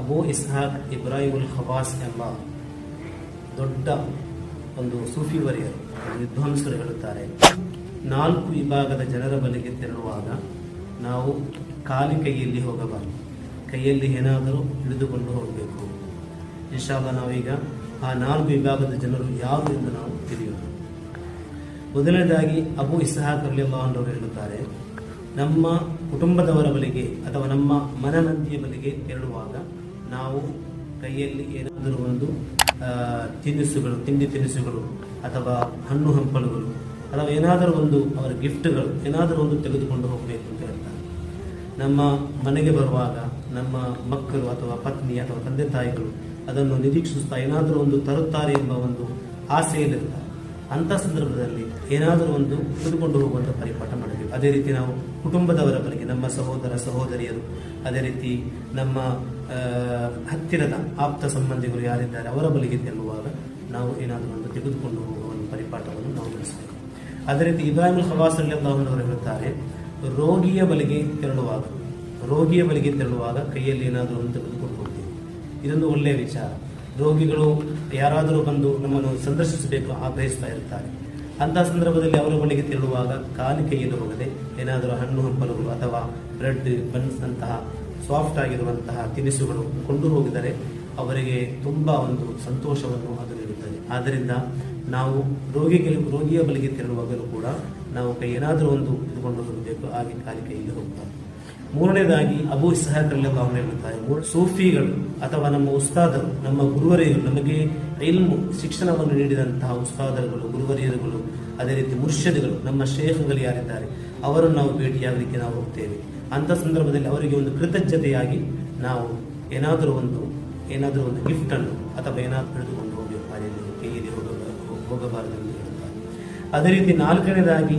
Abu Ishaq ಇಬ್ರಾಹಿಮುಲ್ ಖಬಾಸ್ ಎಂಬ ದೊಡ್ಡ ಒಂದು ಸೂಫಿ ವರಿಯರು ವಿದ್ವಾಂಸರು ಹೇಳುತ್ತಾರೆ, ನಾಲ್ಕು ವಿಭಾಗದ ಜನರ ಬಳಿಗೆ ತೆರಳುವಾಗ ನಾವು ಖಾಲಿ ಕೈಯಲ್ಲಿ ಹೋಗಬಾರದು. ಕೈಯಲ್ಲಿ ಏನಾದರೂ ಹಿಡಿದುಕೊಂಡು ಹೋಗಬೇಕು. ಇನ್ಶಾಲ್ಲ ನಾವೀಗ ಆ ನಾಲ್ಕು ವಿಭಾಗದ ಜನರು ಯಾರು ಎಂದು ನಾವು ತಿಳಿಯೋಣ. ಮೊದಲನೇದಾಗಿ ಅಬು ಇಸ್ಹಾಕ್ ಅವರು ಹೇಳುತ್ತಾರೆ, ನಮ್ಮ ಕುಟುಂಬದವರ ಬಳಿಗೆ ಅಥವಾ ನಮ್ಮ ಮನನಂದಿಯ ಬಳಿಗೆ ತೆರಳುವಾಗ ನಾವು ಕೈಯಲ್ಲಿ ಏನಾದರೂ ಒಂದು ತಿನಿಸುಗಳು, ತಿಂಡಿ ತಿನಿಸುಗಳು ಅಥವಾ ಹಣ್ಣು ಹಂಪಲುಗಳು ಅಥವಾ ಏನಾದರೂ ಒಂದು ಅವರ ಗಿಫ್ಟ್ಗಳು ಏನಾದರೂ ಒಂದು ತೆಗೆದುಕೊಂಡು ಹೋಗಬೇಕು ಅಂತ ಹೇಳ್ತಾರೆ. ನಮ್ಮ ಮನೆಗೆ ಬರುವಾಗ ನಮ್ಮ ಮಕ್ಕಳು ಅಥವಾ ಪತ್ನಿ ಅಥವಾ ತಂದೆ ತಾಯಿಗಳು ಅದನ್ನು ನಿರೀಕ್ಷಿಸುತ್ತಾ ಏನಾದರೂ ಒಂದು ತರುತ್ತಾರೆ ಎಂಬ ಒಂದು ಆಸೆಯಲ್ಲಿರ್ತಾರೆ. ಅಂತ ಸಂದರ್ಭದಲ್ಲಿ ಏನಾದರೂ ಒಂದು ತೆಗೆದುಕೊಂಡು ಹೋಗುವಂಥ ಪರಿಪಾಠ ಮಾಡಬೇಕು ಅದೇ ರೀತಿ ನಾವು ಕುಟುಂಬದವರ ಬಳಿಗೆ, ನಮ್ಮ ಸಹೋದರ ಸಹೋದರಿಯರು, ಅದೇ ರೀತಿ ನಮ್ಮ ಹತ್ತಿರದ ಆಪ್ತ ಸಂಬಂಧಿಗಳು ಯಾರಿದ್ದಾರೆ, ಅವರ ಬಳಿಗೆ ತೆರಳುವಾಗ ನಾವು ಏನಾದರೂ ಒಂದು ತೆಗೆದುಕೊಂಡು ಹೋಗುವ ಒಂದು ಪರಿಪಾಠವನ್ನು ನಾವು ಬೆಳೆಸಬೇಕು ಅದೇ ರೀತಿ ಇಬ್ರಾಹಿಂ ಖವಾಸ್ ಅವರು ಹೇಳುತ್ತಾರೆ, ರೋಗಿಯ ಬಳಿಗೆ ತೆರಳುವಾಗ, ರೋಗಿಯ ಬಳಿಗೆ ತೆರಳುವಾಗ ಕೈಯಲ್ಲಿ ಏನಾದರೂ ಒಂದು ತೆಗೆದುಕೊಂಡು ಹೋಗ್ತೀವಿ. ಇದೊಂದು ಒಳ್ಳೆಯ ವಿಚಾರ. ರೋಗಿಗಳು ಯಾರಾದರೂ ಬಂದು ನಮ್ಮನ್ನು ಸಂದರ್ಶಿಸಬೇಕು ಆಗ್ರಹಿಸ್ತಾ ಇರ್ತಾರೆ. ಅಂತಹ ಸಂದರ್ಭದಲ್ಲಿ ಅವರ ಬಳಿಗೆ ತೆರಳುವಾಗ ಕಾಲು ಕೈಯನ್ನು ಹೋಗದೆ ಏನಾದರೂ ಹಣ್ಣು, ಹಂಪಲುಗಳು ಅಥವಾ ಬ್ರೆಡ್, ಬನ್ಸ್ ಅಂತಹ ಸಾಫ್ಟ್ ಆಗಿರುವಂತಹ ತಿನಿಸುಗಳು ಕೊಂಡು ಹೋಗಿದರೆ ಅವರಿಗೆ ತುಂಬ ಒಂದು ಸಂತೋಷವನ್ನು ಅದು ನೀಡುತ್ತದೆ. ಆದ್ದರಿಂದ ನಾವು ರೋಗಿಗೆ ರೋಗಿಯ ಬಳಿಗೆ ತೆರಳುವಾಗಲೂ ಕೂಡ ನಾವು ಏನಾದರೂ ಒಂದು ಇದುಕೊಂಡು ಹೋಗಬೇಕು ಹಾಗೆ ಕೈಯಲ್ಲಿ ಹೋಗ್ತಾರೆ ಮೂರನೇದಾಗಿ ಅಬು ಇಸ್ಹಾಕಲ್ಲಿ ಭಾವನೆ ಮೂರು ಸೂಫಿಗಳು ಅಥವಾ ನಮ್ಮ ಉಸ್ತಾದರು, ನಮ್ಮ ಗುರುವರಿಯರು ನಮಗೆ ಇಲ್ಮು, ಶಿಕ್ಷಣವನ್ನು ನೀಡಿದಂತಹ ಉಸ್ತಾದರುಗಳು, ಗುರುವರಿಯರುಗಳು, ಅದೇ ರೀತಿ ಮುರ್ಷದ್ಗಳು, ನಮ್ಮ ಶೇಖಗಳು ಯಾರಿದ್ದಾರೆ, ಅವರನ್ನು ನಾವು ಭೇಟಿಯಾಗಲಿಕ್ಕೆ ನಾವು ಹೋಗ್ತೇವೆ. ಅಂಥ ಸಂದರ್ಭದಲ್ಲಿ ಅವರಿಗೆ ಒಂದು ಕೃತಜ್ಞತೆಯಾಗಿ ನಾವು ಏನಾದರೂ ಒಂದು ಏನಾದರೂ ಒಂದು ಗಿಫ್ಟ್ ಅನ್ನು ಅಥವಾ ಏನಾದರೂ ಹಿಡಿದುಕೊಂಡು ಹೋಗಬೇಕು ಅದೇ ಕೈಯಲ್ಲಿ ಹೋಗಬಾರದು ಹೋಗಬಾರದು ಅದೇ ರೀತಿ ನಾಲ್ಕನೇದಾಗಿ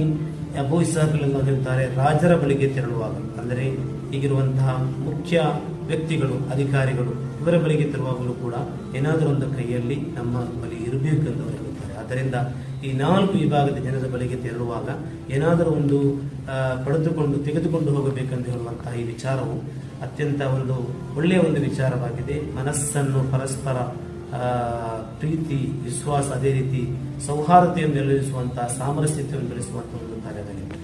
ಹೇಳ್ತಾರೆ ರಾಜರ ಬಳಿಗೆ ತೆರಳುವಾಗ, ಅಂದರೆ ಈಗಿರುವಂತಹ ಮುಖ್ಯ ವ್ಯಕ್ತಿಗಳು, ಅಧಿಕಾರಿಗಳು, ಇವರ ಬಳಿಗೆ ತೆರಳುವಾಗಲೂ ಕೂಡ ಏನಾದರೂ ಒಂದು ಕೈಯಲ್ಲಿ ನಮ್ಮ ಬಳಿ ಇರಬೇಕೆಂದು ಅವರು ಹೇಳುತ್ತಾರೆ. ಆದ್ದರಿಂದ ಈ ನಾಲ್ಕು ವಿಭಾಗದ ಜನರ ಬಳಿಗೆ ತೆರಳುವಾಗ ಏನಾದರೂ ಒಂದು ಪಡೆದುಕೊಂಡು ತೆಗೆದುಕೊಂಡು ಹೋಗಬೇಕೆಂದು ಹೇಳುವಂತಹ ಈ ವಿಚಾರವು ಅತ್ಯಂತ ಒಂದು ಒಳ್ಳೆಯ ಒಂದು ವಿಚಾರವಾಗಿದೆ. ಮನಸ್ಸನ್ನು ಪರಸ್ಪರ ಪ್ರೀತಿ ವಿಶ್ವಾಸ ಅದೇ ರೀತಿ ಸೌಹಾರ್ದತೆಯನ್ನು ನೆಲೆಸುವಂತಹ ಸಾಮರಸ್ಯತೆಯನ್ನು ಬೆಳೆಸುವಂತಹ ಒಂದು ಕಾರ್ಯವಾಗಿದೆ.